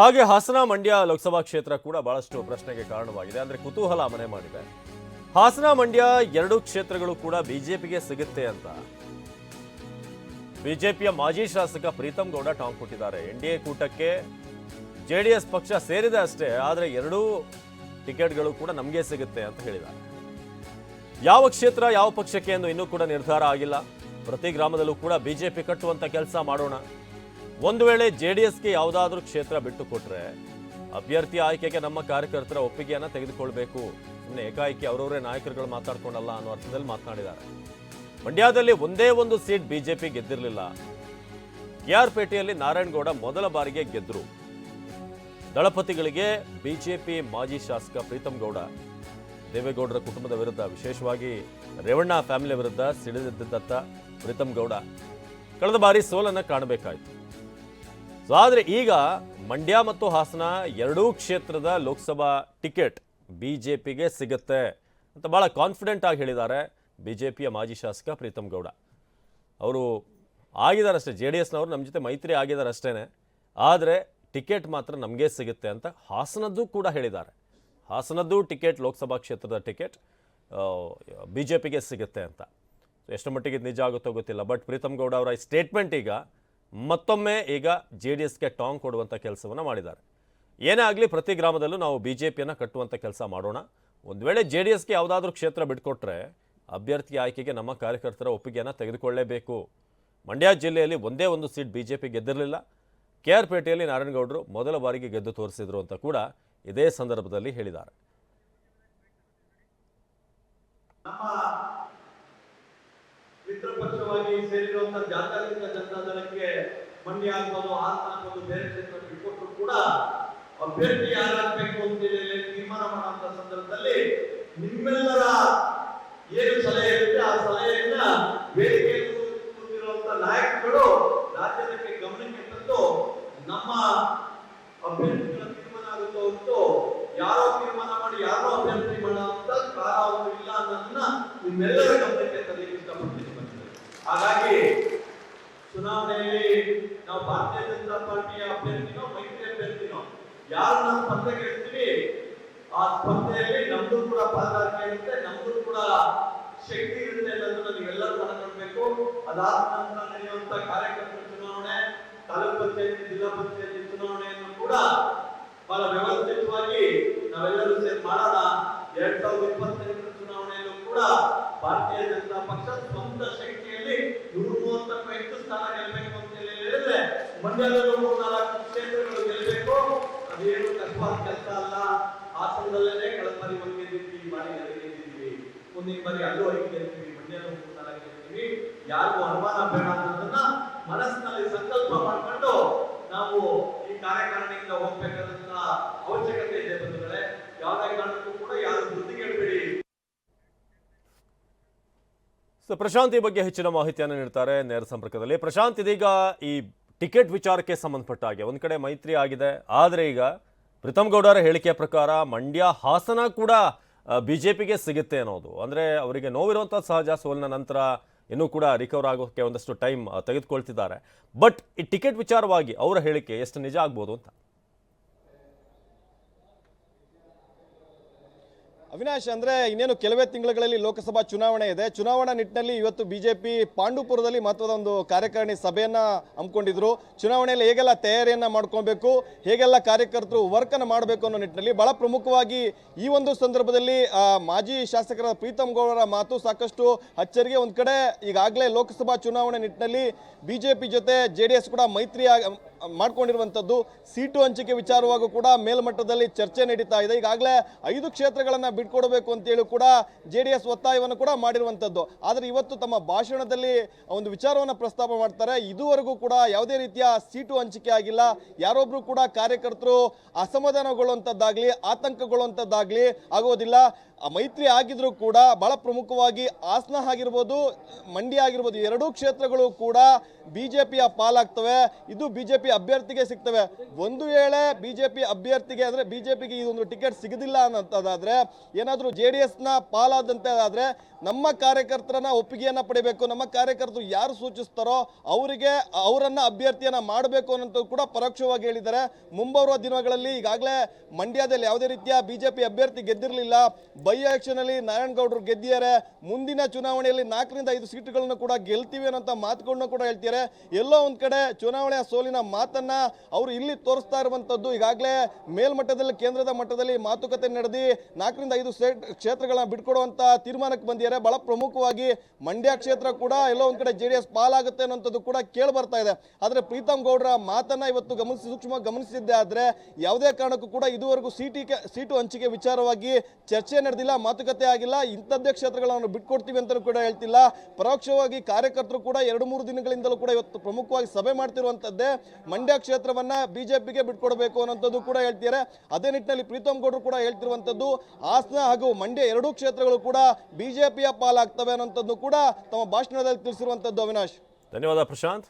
ಹಾಗೆ ಹಾಸನ ಮಂಡ್ಯ ಲೋಕಸಭಾ ಕ್ಷೇತ್ರ ಕೂಡ ಬಹಳಷ್ಟು ಪ್ರಶ್ನೆಗೆ ಕಾರಣವಾಗಿದೆ. ಅಂದ್ರೆ ಕುತೂಹಲ ಮನೆ ಮಾಡಿದೆ. ಹಾಸನ ಮಂಡ್ಯ ಎರಡು ಕ್ಷೇತ್ರಗಳು ಕೂಡ ಬಿಜೆಪಿಗೆ ಸಿಗುತ್ತೆ ಅಂತ. ಬಿಜೆಪಿಯ ಮಾಜಿ ಶಾಸಕ ಪ್ರೀತಮ್ ಗೌಡ ಟಾಂಗ್ ಕೊಟ್ಟಿದ್ದಾರೆ. ಎನ್ ಡಿ ಕೂಟಕ್ಕೆ ಜೆಡಿಎಸ್ ಪಕ್ಷ ಸೇರಿದೆ ಅಷ್ಟೇ, ಆದರೆ ಎರಡೂ ಟಿಕೆಟ್ಗಳು ಕೂಡ ನಮಗೆ ಸಿಗುತ್ತೆ ಅಂತ ಹೇಳಿದ್ದಾರೆ. ಯಾವ ಕ್ಷೇತ್ರ ಯಾವ ಪಕ್ಷಕ್ಕೆ ಎಂದು ಇನ್ನೂ ಕೂಡ ನಿರ್ಧಾರ ಆಗಿಲ್ಲ. ಪ್ರತಿ ಗ್ರಾಮದಲ್ಲೂ ಕೂಡ ಬಿಜೆಪಿ ಕಟ್ಟುವಂತ ಕೆಲಸ ಮಾಡೋಣ. ಒಂದು ವೇಳೆ ಜೆ ಡಿ ಎಸ್ಗೆ ಯಾವುದಾದ್ರೂ ಕ್ಷೇತ್ರ ಬಿಟ್ಟು ಕೊಟ್ಟರೆ ಅಭ್ಯರ್ಥಿ ಆಯ್ಕೆಗೆ ನಮ್ಮ ಕಾರ್ಯಕರ್ತರ ಒಪ್ಪಿಗೆಯನ್ನು ತೆಗೆದುಕೊಳ್ಬೇಕು. ಸುಮ್ಮನೆ ಏಕಾಏಕಿ ಅವರವರೇ ನಾಯಕರುಗಳು ಮಾತಾಡ್ಕೊಂಡಲ್ಲ ಅನ್ನೋ ಅರ್ಥದಲ್ಲಿ ಮಾತನಾಡಿದ್ದಾರೆ. ಮಂಡ್ಯದಲ್ಲಿ ಒಂದೇ ಒಂದು ಸೀಟ್ ಬಿಜೆಪಿ ಗೆದ್ದಿರಲಿಲ್ಲ. ಕೆ ಆರ್ ಪೇಟೆಯಲ್ಲಿ ನಾರಾಯಣಗೌಡ ಮೊದಲ ಬಾರಿಗೆ ಗೆದ್ದರು ದಳಪತಿಗಳಿಗೆ ಬಿಜೆಪಿ ಮಾಜಿ ಶಾಸಕ ಪ್ರೀತಮ್ ಗೌಡ. ದೇವೇಗೌಡರ ಕುಟುಂಬದ ವಿರುದ್ಧ ವಿಶೇಷವಾಗಿ ರೇವಣ್ಣ ಫ್ಯಾಮಿಲಿ ವಿರುದ್ಧ ಸಿಡಿದಿದ್ದತ್ತ ಪ್ರೀತಮ್ ಗೌಡ. ಕಳೆದ ಬಾರಿ ಸೋಲನ್ನು ಕಾಣಬೇಕಾಯಿತು. ಸೊ ಆದರೆ ಈಗ ಮಂಡ್ಯ ಮತ್ತು ಹಾಸನ ಎರಡೂ ಕ್ಷೇತ್ರದ ಲೋಕಸಭಾ ಟಿಕೆಟ್ ಬಿ ಜೆ ಪಿಗೆ ಸಿಗುತ್ತೆ ಅಂತ ಭಾಳ ಕಾನ್ಫಿಡೆಂಟ್ ಆಗಿ ಹೇಳಿದ್ದಾರೆ ಪಿಯ ಮಾಜಿ ಶಾಸಕ ಪ್ರೀತಮ್ ಗೌಡ. ಅವರು ಆಗಿದಾರಷ್ಟೇ ಜೆ ಡಿ ಎಸ್ನವರು ನಮ್ಮ ಜೊತೆ ಮೈತ್ರಿ ಆಗಿದ್ದಾರೆ ಅಷ್ಟೇ ಆದರೆ ಟಿಕೆಟ್ ಮಾತ್ರ ನಮಗೆ ಸಿಗುತ್ತೆ ಅಂತ ಹಾಸನದ್ದು ಕೂಡ ಹೇಳಿದ್ದಾರೆ. ಹಾಸನದ್ದು ಟಿಕೆಟ್, ಲೋಕಸಭಾ ಕ್ಷೇತ್ರದ ಟಿಕೆಟ್ ಬಿ ಜೆ ಪಿಗೆ ಸಿಗುತ್ತೆ ಅಂತ. ಎಷ್ಟು ಮಟ್ಟಿಗೆ ನಿಜ ಆಗುತ್ತೋ ಗೊತ್ತಿಲ್ಲ. ಬಟ್ ಪ್ರೀತಮ್ ಗೌಡ ಅವರ ಈ ಸ್ಟೇಟ್ಮೆಂಟ್ ಈಗ ಮತ್ತೊಮ್ಮೆ ಈಗ ಜೆ ಡಿ ಎಸ್ಗೆ ಟಾಂಗ್ ಕೊಡುವಂಥ ಕೆಲಸವನ್ನು ಮಾಡಿದ್ದಾರೆ. ಏನೇ ಆಗಲಿ ಪ್ರತಿ ಗ್ರಾಮದಲ್ಲೂ ನಾವು ಬಿ ಜೆ ಪಿಯನ್ನು ಕಟ್ಟುವಂಥ ಕೆಲಸ ಮಾಡೋಣ. ಒಂದು ವೇಳೆ ಜೆ ಡಿ ಎಸ್ಗೆ ಯಾವುದಾದ್ರೂ ಕ್ಷೇತ್ರ ಬಿಟ್ಕೊಟ್ರೆ ಅಭ್ಯರ್ಥಿ ಆಯ್ಕೆಗೆ ನಮ್ಮ ಕಾರ್ಯಕರ್ತರ ಒಪ್ಪಿಗೆಯನ್ನು ತೆಗೆದುಕೊಳ್ಳಲೇಬೇಕು ಮಂಡ್ಯ ಜಿಲ್ಲೆಯಲ್ಲಿ ಒಂದೇ ಒಂದು ಸೀಟ್ ಬಿ ಜೆ ಪಿ ಗೆದ್ದಿರಲಿಲ್ಲ. ಕೆ ಆರ್ ಪೇಟೆಯಲ್ಲಿ ನಾರಾಯಣಗೌಡರು ಮೊದಲ ಬಾರಿಗೆ ಗೆದ್ದು ತೋರಿಸಿದ್ರು ಅಂತ ಕೂಡ ಇದೇ ಸಂದರ್ಭದಲ್ಲಿ ಹೇಳಿದ್ದಾರೆ. ಜನತಾದಳಕ್ಕೆ ಮಂಡ್ಯ ಆಗ್ಬೋದು ಹಾಸನ ಆಗ್ಬೋದು, ಬೇರೆ ಕ್ಷೇತ್ರ ಬಿಟ್ಕೊಟ್ರು ಕೂಡ ಅಭ್ಯರ್ಥಿ ಯಾರಾಗಬೇಕು ಅಂತ ಹೇಳಿ ತೀರ್ಮಾನ ಮಾಡುವಂತ ಸಂದರ್ಭದಲ್ಲಿ ನಿಮ್ಮೆಲ್ಲರ ಏನು ಸಲಹೆ ಇರುತ್ತೆ, ಆ ಸಲಹೆಯನ್ನ ವೇದಿಕೆ ಕೂತಿರುವಂತ ನಾಯಕರುಗಳು ರಾಜ್ಯದಕ್ಕೆ ಗಮನಕ್ಕೆ ತಂದು ನಮ್ಮ ಅಭ್ಯರ್ಥಿಗಳ ತೀರ್ಮಾನ ಆಗುತ್ತೋ ಹೊರತು ಯಾರೋ ತೀರ್ಮಾನ ಮಾಡಿ ಯಾರೋ ಅಭ್ಯರ್ಥಿ ಮಾಡುವಂತ ಕಾಲ ಅವರು ಇಲ್ಲ ಅನ್ನೋದನ್ನ ನಿಮ್ಮೆಲ್ಲರ ಗಮನಕ್ಕೆ ತರಲಿಕ್ಕೆ ಇಷ್ಟಪಡ್ತೀನಿ ಬಂದಿದೆ. ಹಾಗಾಗಿ ಚುನಾವಣೆಯಲ್ಲಿ ನಾವು ಭಾರತೀಯ ಜನತಾ ಪಾರ್ಟಿಯ ಅಭ್ಯರ್ಥಿನೋ, ಮೈತ್ರಿ ಅಭ್ಯರ್ಥಿನೋ, ಯಾರು ನಾವು ಸ್ಪರ್ಧೆ ಕೇಳ್ತೀವಿ ಆ ಸ್ಪರ್ಧೆಯಲ್ಲಿ ನಮ್ದು ಕೂಡ ಪಾಲ್ಗಾರಿಕೆ ಇರುತ್ತೆ, ನಮ್ದು ಕೂಡ ಶಕ್ತಿ ಇರುತ್ತೆ ಅನ್ನೋದನ್ನ ನೀವೆಲ್ಲರೂ ಮನಗೊಳ್ಬೇಕು ಅದಾದ ನಂತರ ನಡೆಯುವಂತ ಕಾರ್ಯಕರ್ತರ ಚುನಾವಣೆ, ತಾಲೂಕ್ ಪಂಚಾಯತಿ, ಜಿಲ್ಲಾ ಪಂಚಾಯತಿ ಚುನಾವಣೆಯನ್ನು ಕೂಡ ಬಹಳ ವ್ಯವಸ್ಥಿತವಾಗಿ ನಾವೆಲ್ಲರೂ ಸೇರಿ ಮಾಡೋಣ ಎರಡ್ ಸಾವಿರದ ಇಪ್ಪತ್ತೆಂಟರ ಚುನಾವಣೆಯಲ್ಲೂ ಕೂಡ ಭಾರತೀಯ ಜನತಾ ಪಕ್ಷ ಸ್ವಂತ ಶಕ್ತಿಯಲ್ಲಿ ನೂರ ಮೂವತ್ತಕ್ಕೂ ಹೆಚ್ಚು ಸ್ಥಾನ ಗೆಲ್ಲಬೇಕು ಅಂತ ಹೇಳಿ ಹೇಳಿದ್ರೆ ಮಂಡ್ಯದಲ್ಲೂ ಮೂರ್ನಾಲ್ಕು ಕ್ಷೇತ್ರಗಳು ಗೆಲ್ಲಬೇಕು. ಅದೇನು ಕಷ್ಟವಾದ ಕೆಲಸ ಅಲ್ಲ. ಹಾಸನದಲ್ಲೇ ಕಳೆದ ಬಾರಿ ಒಂದು ಗೆದ್ದಿದ್ವಿ ಈ ಎರಡು ಗೆದ್ದಿದ್ವಿ ಮುಂದಿನ ಬಾರಿ ಅಲ್ಲೂ ಐದು ಗೆಲ್ತೀವಿ ಮಂಡ್ಯದಲ್ಲೂ ಮೂರ್ನಾಲ್ಕು ಗೆಲ್ತೀವಿ ಯಾರಿಗೂ ಅನುಮಾನ ಬೇಡ ಅನ್ನೋದನ್ನ ಮನಸ್ಸಿನಲ್ಲಿ ಸಂಕಲ್ಪ ಮಾಡ್ಕೊಂಡು ನಾವು ಈ ಕಾರ್ಯಕಾರಿಣಿಯಿಂದ ಹೋಗ್ಬೇಕಾದಂತ ಅವಶ್ಯಕತೆ ಇದೆ ಬಂಧುಗಳೇ. ಯಾವುದೇ ಕಾರಣಕ್ಕೂ ಕೂಡ ಯಾರು ಬುದ್ಧಿಗೆಡಬೇಡಿ ಸೊ ಪ್ರಶಾಂತ್ ಬಗ್ಗೆ ಹೆಚ್ಚಿನ ಮಾಹಿತಿಯನ್ನು ನೀಡ್ತಾರೆ ನೇರ ಸಂಪರ್ಕದಲ್ಲಿ. ಪ್ರಶಾಂತ್ ಇದೀಗ ಈ ಟಿಕೆಟ್ ವಿಚಾರಕ್ಕೆ ಸಂಬಂಧಪಟ್ಟ ಹಾಗೆ ಒಂದು ಕಡೆ ಮೈತ್ರಿ ಆಗಿದೆ. ಆದರೆ ಈಗ ಪ್ರೀತಮ್ ಗೌಡರ ಹೇಳಿಕೆಯ ಪ್ರಕಾರ ಮಂಡ್ಯ ಹಾಸನ ಕೂಡ ಬಿಜೆಪಿಗೆ ಸಿಗುತ್ತೆ ಅನ್ನೋದು. ಅಂದರೆ ಅವರಿಗೆ ನೋವಿರುವಂಥ ಸಹಜ ಸೋಲಿನ ನಂತರ ಇನ್ನೂ ಕೂಡ ರಿಕವರ್ ಆಗೋಕ್ಕೆ ಒಂದಷ್ಟು ಟೈಮ್ ತೆಗೆದುಕೊಳ್ತಿದ್ದಾರೆ. ಬಟ್ ಈ ಟಿಕೆಟ್ ವಿಚಾರವಾಗಿ ಅವರ ಹೇಳಿಕೆ ಎಷ್ಟು ನಿಜ ಆಗ್ಬೋದು ಅಂತ? ಅವಿನಾಶ್, ಅಂದ್ರೆ ಇನ್ನೇನು ಕೆಲವೇ ತಿಂಗಳುಗಳಲ್ಲಿ ಲೋಕಸಭಾ ಚುನಾವಣೆ ಇದೆ. ಚುನಾವಣಾ ನಿಟ್ಟಿನಲ್ಲಿ ಇವತ್ತು ಬಿಜೆಪಿ ಪಾಂಡುಪುರದಲ್ಲಿ ಮಹತ್ವದ ಒಂದು ಕಾರ್ಯಕಾರಿಣಿ ಸಭೆಯನ್ನ ಹಮ್ಮಿಕೊಂಡಿದ್ರು. ಚುನಾವಣೆಯಲ್ಲಿ ಹೇಗೆಲ್ಲ ತಯಾರಿಯನ್ನ ಮಾಡ್ಕೊಬೇಕು, ಹೇಗೆಲ್ಲ ಕಾರ್ಯಕರ್ತರು ವರ್ಕ್ ಅನ್ನ ಮಾಡಬೇಕು ಅನ್ನೋ ನಿಟ್ಟಿನಲ್ಲಿ ಬಹಳ ಪ್ರಮುಖವಾಗಿ ಈ ಒಂದು ಸಂದರ್ಭದಲ್ಲಿ ಮಾಜಿ ಶಾಸಕರ ಪ್ರೀತಮ್ ಗೌಡರ ಮಾತು ಸಾಕಷ್ಟು ಅಚ್ಚರಿಗೆ. ಒಂದ್ ಕಡೆ ಈಗಾಗಲೇ ಲೋಕಸಭಾ ಚುನಾವಣೆ ನಿಟ್ಟಿನಲ್ಲಿ ಬಿಜೆಪಿ ಜೊತೆ ಜೆಡಿಎಸ್ ಕೂಡ ಮೈತ್ರಿ ಮಾಡ್ಕೊಂಡಿರುವಂಥದ್ದು ಸೀಟು ಹಂಚಿಕೆ ವಿಚಾರವಾಗೂ ಕೂಡ ಮೇಲ್ಮಟ್ಟದಲ್ಲಿ ಚರ್ಚೆ ನಡೀತಾ ಇದೆ. ಈಗಾಗಲೇ ಐದು ಕ್ಷೇತ್ರಗಳನ್ನು ಬಿಟ್ಕೊಡಬೇಕು ಅಂತೇಳಿ ಕೂಡ ಜೆ ಡಿ ಎಸ್ ಒತ್ತಾಯವನ್ನು ಕೂಡ ಮಾಡಿರುವಂಥದ್ದು. ಆದರೆ ಇವತ್ತು ತಮ್ಮ ಭಾಷಣದಲ್ಲಿ ಒಂದು ವಿಚಾರವನ್ನು ಪ್ರಸ್ತಾಪ ಮಾಡ್ತಾರೆ. ಇದುವರೆಗೂ ಕೂಡ ಯಾವುದೇ ರೀತಿಯ ಸೀಟು ಹಂಚಿಕೆ ಆಗಿಲ್ಲ. ಯಾರೊಬ್ಬರು ಕೂಡ ಕಾರ್ಯಕರ್ತರು ಅಸಮಾಧಾನಗೊಳ್ಳುವಂಥದ್ದಾಗಲಿ, ಆತಂಕಗೊಳ್ಳುವಂಥದ್ದಾಗಲಿ ಆಗೋದಿಲ್ಲ. ಮೈತ್ರಿ ಆಗಿದ್ರೂ ಕೂಡ ಬಹಳ ಪ್ರಮುಖವಾಗಿ ಹಾಸನ ಆಗಿರ್ಬೋದು, ಮಂಡ್ಯ ಆಗಿರ್ಬೋದು ಎರಡೂ ಕ್ಷೇತ್ರಗಳು ಕೂಡ ಬಿ ಜೆ ಪಿಯ ಪಾಲಾಗ್ತವೆ. ಇದು ಬಿ ಜೆ ಪಿ ಅಭ್ಯರ್ಥಿಗೆ ಸಿಗ್ತವೆ. ಒಂದು ವೇಳೆ ಬಿ ಜೆ ಪಿ ಅಭ್ಯರ್ಥಿಗೆ ಅಂದರೆ ಬಿ ಜೆ ಪಿಗೆ ಇದೊಂದು ಟಿಕೆಟ್ ಸಿಗೋದಿಲ್ಲ ಅನ್ನೋಂಥದ್ದಾದರೆ ಏನಾದರೂ ಜೆ ಡಿ ಎಸ್ನ ಪಾಲಾದಂತೆ ಆದರೆ ನಮ್ಮ ಕಾರ್ಯಕರ್ತರನ್ನ ಒಪ್ಪಿಗೆಯನ್ನು ಪಡಿಬೇಕು. ನಮ್ಮ ಕಾರ್ಯಕರ್ತರು ಯಾರು ಸೂಚಿಸ್ತಾರೋ ಅವರಿಗೆ ಅವರನ್ನು ಅಭ್ಯರ್ಥಿಯನ್ನು ಮಾಡಬೇಕು ಅನ್ನೋದು ಕೂಡ ಪರೋಕ್ಷವಾಗಿ ಹೇಳಿದ್ದಾರೆ. ಮುಂಬರುವ ದಿನಗಳಲ್ಲಿ ಈಗಾಗಲೇ ಮಂಡ್ಯದಲ್ಲಿ ಯಾವುದೇ ರೀತಿಯ ಬಿಜೆಪಿ ಅಭ್ಯರ್ಥಿ ಗೆದ್ದಿರಲಿಲ್ಲ. ಬೈ ಅಲ್ಲಿ ನಾರಾಯಣಗೌಡರು ಗೆದ್ದಿದ್ದಾರೆ. ಮುಂದಿನ ಚುನಾವಣೆಯಲ್ಲಿ ನಾಲ್ಕರಿಂದ ಐದು ಸೀಟುಗಳನ್ನು ಕೂಡ ಗೆಲ್ತೀವಿ ಅನ್ನೋಂಥ ಮಾತುಗಳನ್ನ ಕೂಡ ಹೇಳ್ತಿದ್ದಾರೆ. ಎಲ್ಲೋ ಒಂದ್ ಕಡೆ ಚುನಾವಣೆಯ ಸೋಲಿನ ಮಾತನ್ನ ಅವರು ಇಲ್ಲಿ ತೋರಿಸ್ತಾ ಇರುವಂತದ್ದು ಈಗಾಗಲೇ ಮೇಲ್ಮಟ್ಟದಲ್ಲಿ, ಕೇಂದ್ರದ ಮಟ್ಟದಲ್ಲಿ ಮಾತುಕತೆ ನಡೆದಿ ನಾಲ್ಕರಿಂದ ಐದು ಕ್ಷೇತ್ರಗಳನ್ನ ಬಿಟ್ಕೊಡುವಂತ ತೀರ್ಮಾನಕ್ಕೆ ಬಂದಿದ್ದಾರೆ. ಬಹಳ ಪ್ರಮುಖವಾಗಿ ಮಂಡ್ಯ ಕ್ಷೇತ್ರ ಕೂಡ ಎಲ್ಲೋ ಒಂದ್ ಕಡೆ ಜೆಡಿಎಸ್ ಪಾಲಾಗುತ್ತೆ ಅನ್ನೋಂಥದ್ದು ಕೂಡ ಕೇಳಿ ಬರ್ತಾ ಇದೆ. ಆದ್ರೆ ಪ್ರೀತಮ್ ಗೌಡ್ರ ಮಾತನ್ನ ಇವತ್ತು ಗಮನಿಸಿ ಸೂಕ್ಷ್ಮವಾಗಿ ಗಮನಿಸಿದ್ದೆ ಆದ್ರೆ ಯಾವುದೇ ಕಾರಣಕ್ಕೂ ಕೂಡ ಇದುವರೆಗೂ ಸೀಟಿಗೆ, ಸೀಟು ಹಂಚಿಕೆ ವಿಚಾರವಾಗಿ ಚರ್ಚೆ ನಡೆದಿಲ್ಲ ಮಾತುಕತೆ ಆಗಿಲ್ಲ, ಇಂಥದ್ದೇ ಕ್ಷೇತ್ರಗಳನ್ನು ಬಿಟ್ಕೊಡ್ತೀವಿ ಅಂತಲೂ ಕೂಡ ಹೇಳ್ತಿಲ್ಲ. ಪರೋಕ್ಷವಾಗಿ ಕಾರ್ಯಕರ್ತರು ಕೂಡ ಎರಡು ಮೂರು ದಿನಗಳಿಂದಲೂ ಕೂಡ ಇವತ್ತು ಪ್ರಮುಖವಾಗಿ ಸಭೆ ಮಾಡ್ತಿರುವಂಥದ್ದೇ ಮಂಡ್ಯ ಕ್ಷೇತ್ರವನ್ನು ಬಿಜೆಪಿಗೆ ಬಿಟ್ಕೊಡಬೇಕು ಅನ್ನೋಂಥದ್ದು ಕೂಡ ಹೇಳ್ತಿದ್ದಾರೆ. ಅದೇ ನಿಟ್ಟಿನಲ್ಲಿ ಪ್ರೀತಮ್ ಗೌಡರು ಕೂಡ ಹೇಳ್ತಿರುವಂಥದ್ದು, ಹಾಸನ ಹಾಗೂ ಮಂಡ್ಯ ಎರಡೂ ಕ್ಷೇತ್ರಗಳು ಕೂಡ ಬಿಜೆಪಿಯ ಪಾಲಾಗ್ತವೆ ಅನ್ನೋಂಥದ್ದು ಕೂಡ ತಮ್ಮ ಭಾಷಣದಲ್ಲಿ ತಿಳಿಸಿರುವಂಥದ್ದು ಅವಿನಾಶ್. ಧನ್ಯವಾದ ಪ್ರಶಾಂತ್.